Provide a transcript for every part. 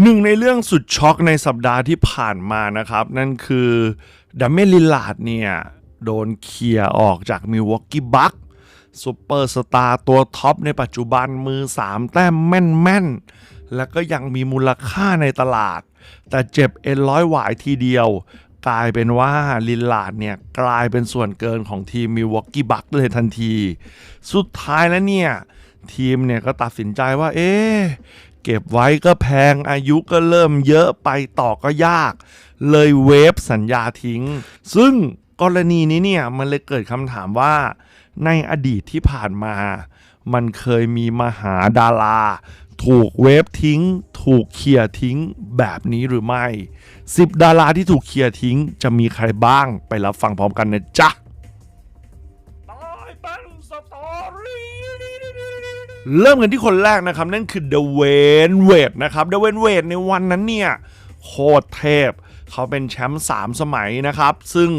หนึ่งในเรื่องสุดช็อกในสัปดาห์ที่ผ่านมานะครับ นั่นคือดัมเมลิลลาร์ดเนี่ย โดนเคลียร์ออกจากมิวอกกี้บัคซูเปอร์สตาร์ตัวท็อปในปัจจุบันมือ 3 แต้มแม่นๆ แล้วก็ยังมีมูลค่าในตลาด แต่เจ็บเอ็นร้อยหวายทีเดียว กลายเป็นว่าลิลลาร์ดเนี่ย กลายเป็นส่วนเกินของทีมมิวอกกี้บัคเลยทันที สุดท้ายแล้วเนี่ย ทีมเนี่ยก็ตัดสินใจว่า เอ๊ เก็บไว้ก็แพงอายุก็เริ่มเยอะไปต่อก็ยาก เลยเวฟสัญญาทิ้ง ซึ่งกรณีนี้เนี่ยมันเลยเกิดคำถามว่าในอดีตที่ผ่านมา มันเคยมีมหาดารา ถูกเวฟทิ้ง ถูกเคลียร์ทิ้งแบบนี้หรือไม่ 10 ดาราที่ถูกเคลียร์ทิ้ง จะมีใครบ้างไปรับฟังพร้อมกันนะจ๊ะ เริ่มกันที่คนแรกนะครับ นั่นคือเดเวนเวดนะครับเดเวนเวดในวันนั้นเนี่ยโคตรเทพ เขาเป็นแชมป์3สมัยนะครับ ซึ่ง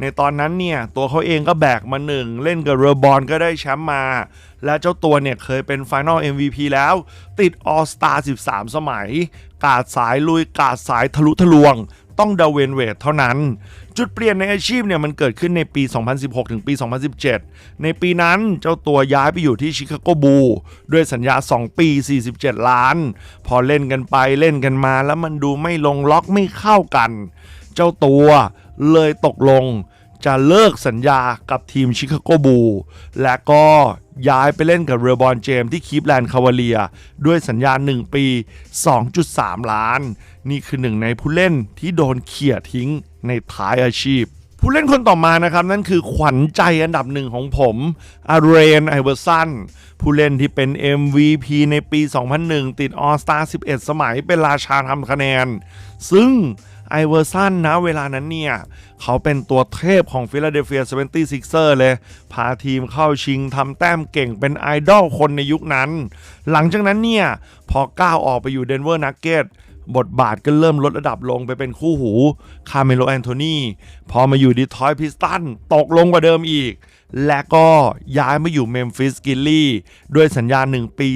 ในตอนนั้นเนี่ย ตัวเขาเองก็แบกมาหนึ่งเล่นกับเรอบอลก็ได้แชมป์มา และเจ้าตัวเนี่ยเคยเป็น Final MVP แล้ว ติด All Star 13 สมัย กาดสายลุยกาดสายทะลุทะลวง ต้องเดเวนเวทเท่านั้น จุดเปลี่ยนในอาชีพเนี่ยมันเกิดขึ้นในปี 2016 ถึงปี 2017 ในปีนั้นเจ้าตัวย้ายไปอยู่ที่ชิคาโกบูด้วยสัญญา 2 ปี 47 ล้าน พอเล่นกันไปเล่นกันมาแล้วมันดูไม่ลงล็อกไม่เข้ากัน เจ้าตัวเลยตกลง จะเลิกสัญญากับทีมชิคาโกบูลและก็ย้ายไปเล่นกับเรอบอนเจมที่คีฟแลนด์คาวาเลีย ด้วยสัญญา 1 ปี 2.3 ล้าน นี่คือหนึ่งในผู้เล่นที่โดนเขี่ยทิ้งในท้ายอาชีพ ผู้เล่นคนต่อมานะครับ นั่นคือขวัญใจอันดับหนึ่งของผมอาเรนไอเวอร์สันผู้เล่นที่เป็น MVP ในปี 2001 ติดออสตา11 สมัยเป็นราชาทำคะแนน ซึ่ง ไอเวอร์สันนะเวลานั้นเนี่ย เขาเป็นตัวเทพของฟิลาเดลเฟีย 76er เลย พาทีมเข้าชิงทำแต้มเก่งเป็นไอดอลคนในยุคนั้น หลังจากนั้นเนี่ย พอก้าวออกไปอยู่เดนเวอร์นักเก็ตบทบาทก็เริ่มลดระดับลงไปเป็นคู่หู คาเมโลแอนโทนี พอมาอยู่ดีทรอยพิสตัน ตกลงกว่าเดิมอีก และก็ย้ายมาอยู่เมมฟิสกิลลี่ด้วยสัญญา 1 ปี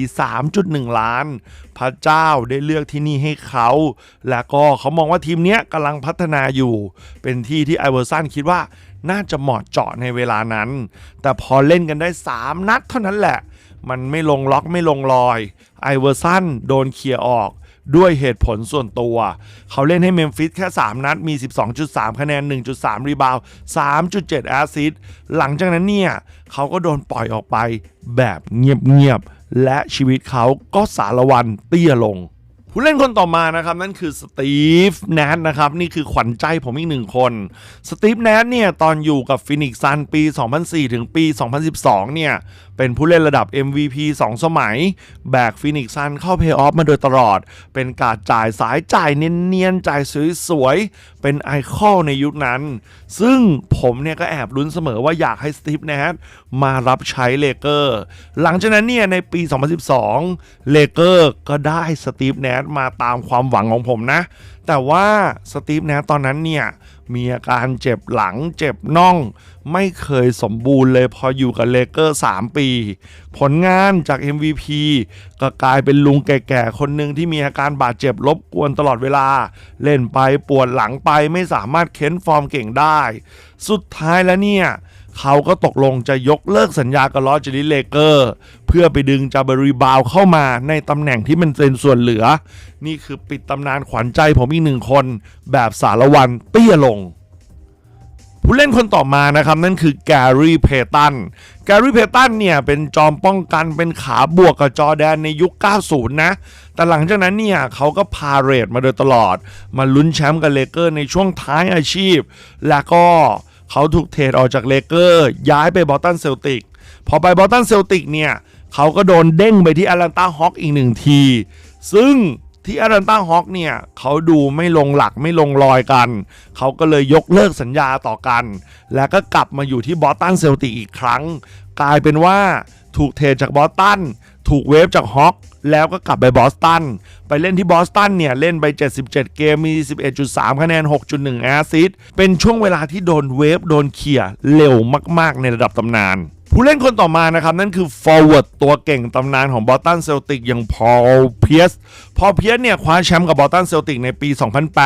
3.1 ล้าน พระเจ้าได้เลือกที่นี่ให้เขา และก็เขามองว่าทีมเนี้ยกำลังพัฒนาอยู่ เป็นที่ที่ไอเวอร์สันคิดว่าน่าจะเหมาะเจาะในเวลานั้น แต่พอเล่นกันได้ 3 นัดเท่านั้นแหละ มันไม่ลงล็อกไม่ลงรอย ไอเวอร์สันโดนเคลียร์ออก ด้วยเหตุผลส่วนตัว เขาเล่นให้เมมฟิสแค่ 3 นัด มี 12.3 คะแนน 1.3 รีบาว 3.7 แอสซิสต์หลังจากนั้นเนี่ย เขาก็โดนปล่อยออกไปแบบเงียบๆ และชีวิตเขาก็สารวันเตี้ยลง ผู้เล่นคนต่อมานะครับ นั่นคือสตีฟแนทนะครับ นี่คือขวัญใจผมอีกหนึ่งคน สตีฟแนทเนี่ย ตอนอยู่กับฟินิกซ์ซันปี 2004 ถึงปี 2012 เนี่ย เป็นผู้เล่นระดับ MVP 2 สมัย แบกฟินิกซ์ซันเข้าเพย์ออฟมาโดยตลอด เป็นการจ่ายสายจ่ายเนียนๆ จ่ายสวยๆ เป็นไอคอลในยุคนั้น ซึ่งผมเนี่ยก็แอบลุ้นเสมอว่าอยากให้สตีฟแนทมารับใช้เลเกอร์ หลังจากนั้นเนี่ยในปี 2012 เลเกอร์ก็ได้สตีฟแนทมาตามความหวังของผมนะ แต่ว่าสตีฟแนทตอนนั้นเนี่ย มีอาการเจ็บหลังเจ็บน่อง ไม่เคยสมบูรณ์เลยพออยู่กับเลเกอร์3ปี ผลงานจาก MVP ก็กลายเป็นลุงแก่ๆ คนหนึ่งที่มีอาการบาดเจ็บรบกวนตลอดเวลา เล่นไปปวดหลังไปไม่สามารถเค้นฟอร์มเก่งได้ สุดท้ายแล้วเนี่ย เขาก็ตกลงจะยกเลิกสัญญากับลอสเจลิเลเกอร์ เพื่อไปดึงจาบรีบาวเข้ามาในตำแหน่งที่มันเป็นส่วนเหลือ นี่คือปิดตำนานขวัญใจผมอีกหนึ่งคน แบบสารวันเตี้ยลงผู้เล่นคนต่อมานะครับ นั่นคือแกรี่เพตัน แกรี่เพตันเนี่ย เป็นจอมป้องกันเป็นขาบวกกับจอร์แดนในยุค 90 นะ แต่หลังจากนั้นเนี่ยเขาก็พาเรดมาโดยตลอด มาลุ้นแชมป์กับเลเกอร์ในช่วงท้ายอาชีพ และก็ เขาถูกเทรดออกจากเลเกอร์ย้ายไปบอสตันเซลติกพอไปบอสตันเซลติกเนี่ยเขาก็โดนเด้งไปที่แอตแลนตาฮอคอีกหนึ่งที ซึ่งที่อารันตาฮอคเนี่ยเขาดูไม่ลงหลักไม่ลงรอยกัน เขาก็เลยยกเลิกสัญญาต่อกัน แล้วก็กลับมาอยู่ที่บอสตันเซลติกอีกครั้ง กลายเป็นว่าถูกเทจากบอสตัน ถูกเวฟจากฮอคแล้วก็กลับไปบอสตัน ไปเล่นที่บอสตันเนี่ย เล่นไป 77 เกมมี 11.3 คะแนน 6.1 แอซิสต์เป็นช่วงเวลาที่โดนเวฟโดนเขี่ยเร็วมาก ๆ ในระดับตำนาน ผู้เล่นคนต่อมานะครับ นั่นคือ forward ตัวเก่งตำนานของบอสตันเซลติกอย่างพอลเพียสพอลเพียสเนี่ย คว้าแชมป์กับบอสตันเซลติกในปี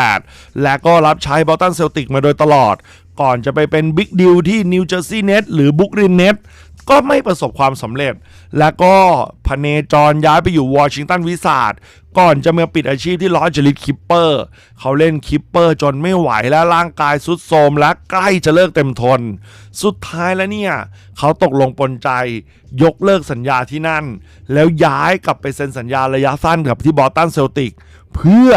2008 และก็รับใช้บอสตันเซลติกมาโดยตลอดก่อนจะไปเป็นบิ๊กดิวที่นิวเจอร์ซีย์เน็ตหรือบุกรินเน็ต ก็ไม่ประสบความสำเร็จ แล้วก็พเนจรย้ายไปอยู่วอชิงตันวิสาดก่อนจะมาปิดอาชีพที่ลอสเจลิสคิปเปอร์ เขาเล่นคิปเปอร์จนไม่ไหวและร่างกายสุดโทรมและใกล้จะเลิกเต็มทน สุดท้ายแล้วเนี่ย เขาตกลงปนใจ ยกเลิกสัญญาที่นั่น แล้วย้ายกลับไปเซ็นสัญญาระยะสั้นกับที่บอตันเซลติก เพื่อ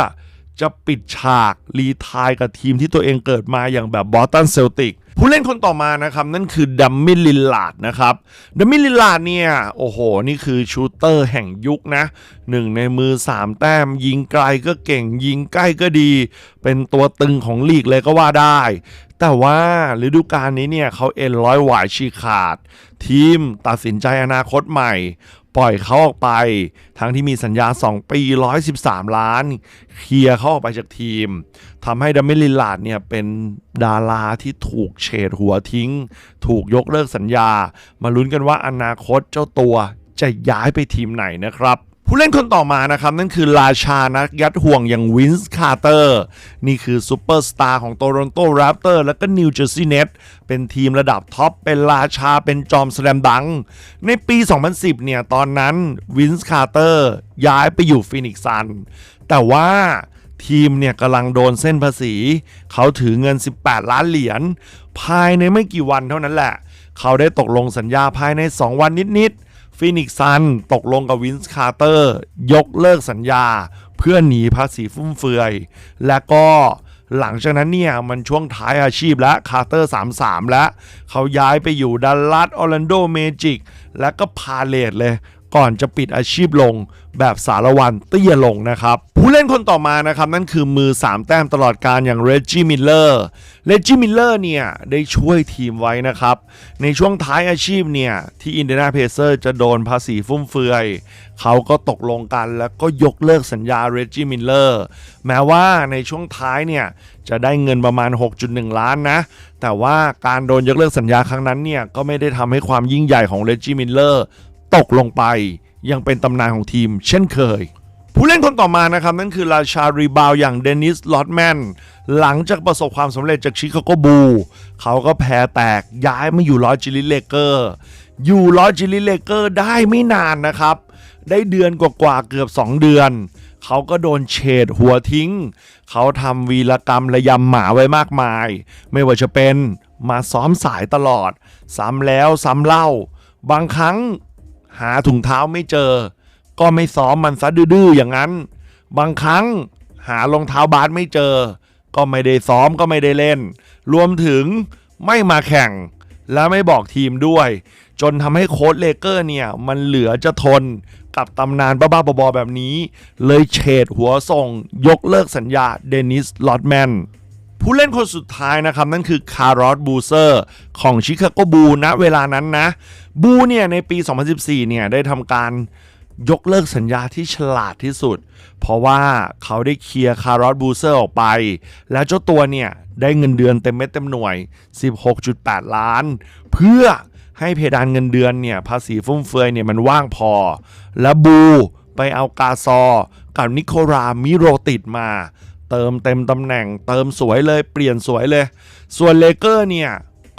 จะปิดฉากรีไทายกับทีมที่ตัวเองเกิดมาอย่างแบบบอสตันเซลติกผู้เล่นคนต่อมานะครับ นั่นคือดัมมิลลิลาดนะครับดัมมิลลิลาดเนี่ย โอ้โห นี่คือชูเตอร์แห่งยุคนะหนึ่งในมือ 3 แต้ม ยิงไกลก็เก่งยิงใกล้ก็ดี เป็นตัวตึงของลีกเลยก็ว่าได้ แต่ว่าฤดูกาลนี้เนี่ยเขาเอ็นร้อยหวายฉีขาด ทีมตัดสินใจอนาคตใหม่ ปล่อยเขาออกไป ทั้งที่มีสัญญา 2 ปี 113 ล้าน เคลียร์เขาออกไปจากทีมทำให้ดัมเมลิลลาดเนี่ยเป็นดาราที่ถูกเฉดหัวทิ้ง ถูกยกเลิกสัญญา มาลุ้นกันว่าอนาคตเจ้าตัวจะย้ายไปทีมไหนนะครับ ผู้เล่นคนต่อมานะครับ นั่นคือราชานักยัดห่วงอย่างวินส์คาร์เตอร์นี่คือซูเปอร์สตาร์ของโตลอนโตแรปเตอร์และก็นิวเจอร์ซีย์เน็ตเป็นทีมระดับท็อป เป็นราชาเป็นจอมแสลมดัง ในปี 2010 เนี่ย ตอนนั้นวินส์คาร์เตอร์ย้ายไปอยู่ฟินิกซ์ซัน แต่ว่าทีมเนี่ยกำลังโดนเส้นภาษี เขาถือเงิน 18 ล้านเหรียญภายในไม่กี่วันเท่านั้นแหละ เขาได้ตกลงสัญญาภายใน 2 วันนิดๆ ฟินิกซันตกลงกับวินส์คาร์เตอร์ ยกเลิกสัญญา เพื่อหนีภาษีฟุ่มเฟือย และก็หลังจากนั้นเนี่ย มันช่วงท้ายอาชีพแล้วคาร์เตอร์ 33 แล้ว เขาย้ายไปอยู่ดัลลัสออร์แลนโดเมจิก และก็พาเลตเลย ก่อนจะปิดอาชีพลงแบบสารวันเตี้ยลงนะครับ ผู้เล่นคนต่อมานะครับ นั่นคือมือ 3 แต้มตลอดการอย่างเรจ g ี e มิลเลอร์เรจ g ี e มิลเลอร์เนี่ย ได้ช่วยทีมไว้นะครับ ในช่วงท้ายอาชีพเนี่ย ที่อินเดียนาเพเซอร์จะโดนภาษีฟุ่มเฟือย เขาก็ตกลงกันแล้วก็ยกเลิกสัญญาเรจ g ี e มิลเลอร์แม้ว่าในช่วงท้ายเนี่ยจะได้เงินประมาณ 6.1 ล้านนะ แต่ว่าการโดนยกเลิกสัญญาครั้งนั้นเนี่ย ก็ไม่ได้ทำให้ความยิ่งใหญ่ของเรจ g ี e มิลเลอร์ ตกลงไป ยังเป็นตำนานของทีมเช่นเคย ผู้เล่นคนต่อมานะครับ นั่นคือราชารีบาวอย่างเดนิสลอตแมนหลังจากประสบความสำเร็จจากชิคาโกบูเขาก็แพ้แตกย้ายมาอยู่ลอสจิลิเลเกอร์ อยู่ลอสจิลิเลเกอร์ได้ไม่นานนะครับ ได้เดือนกว่าๆเกือบ 2 เดือนเขาก็โดนเฉดหัวทิ้ง เขาทำวีรกรรมระยำหมาไว้มากมาย ไม่ว่าจะเป็นมาซ้อมสายตลอด ซ้ำแล้วซ้ำเล่า บางครั้ง หาถุงเท้าไม่เจอ ก็ไม่ซ้อมมันซะดื้อๆอย่างนั้น บางครั้งหารองเท้าบาสไม่เจอ ก็ไม่ได้ซ้อมก็ไม่ได้เล่น รวมถึงไม่มาแข่ง และไม่บอกทีมด้วย จนทำให้โค้ชเลเกอร์เนี่ย มันเหลือจะทนกับตำนานบ้าๆบอๆแบบนี้ เลยเฉดหัวส่งยกเลิกสัญญาเดนิสลอตแมน ผู้เล่นคนสุดท้ายนะครับ นั่นคือคาร์ลอสบูเซอร์ของชิคาโกบูณเวลานั้นนะ บูเนี่ยในปี 2014 เนี่ยได้ทำการยกเลิกสัญญาที่ฉลาดที่สุด เพราะว่าเขาได้เคลียร์คาร์ลอสบูเซอร์ออกไป แล้วเจ้าตัวเนี่ย ได้เงินเดือนเต็มเม็ดเต็มหน่วย 16.8 ล้าน เพื่อให้เพดานเงินเดือนเนี่ย ภาษีฟุ่มเฟือยเนี่ยมันว่างพอ และบูไปเอากาซอ กับนิโครามิโรติดมา เติมเต็มตำแหน่ง เติมสวยเลยเปลี่ยนสวยเลย ส่วนเลเกอร์เนี่ย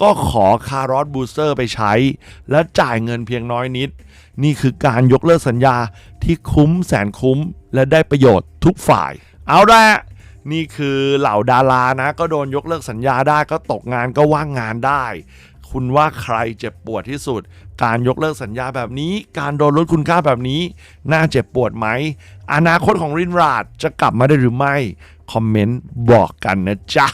ก็ขอคาร์ลอสบูสเตอร์ไปใช้ และจ่ายเงินเพียงน้อยนิด นี่คือการยกเลิกสัญญาที่คุ้มแสนคุ้ม และได้ประโยชน์ทุกฝ่าย เอาละนี่คือเหล่าดารานะ ก็โดนยกเลิกสัญญาได้ก็ตกงานก็ว่างงานได้ คุณว่าใครเจ็บปวดที่สุด การยกเลิกสัญญาแบบนี้ การโดนลดคุณค่าแบบนี้ น่าเจ็บปวดไหม อนาคตของรินราดจะกลับมาได้หรือไม่ คอมเมนต์บอกกันนะจ๊ะ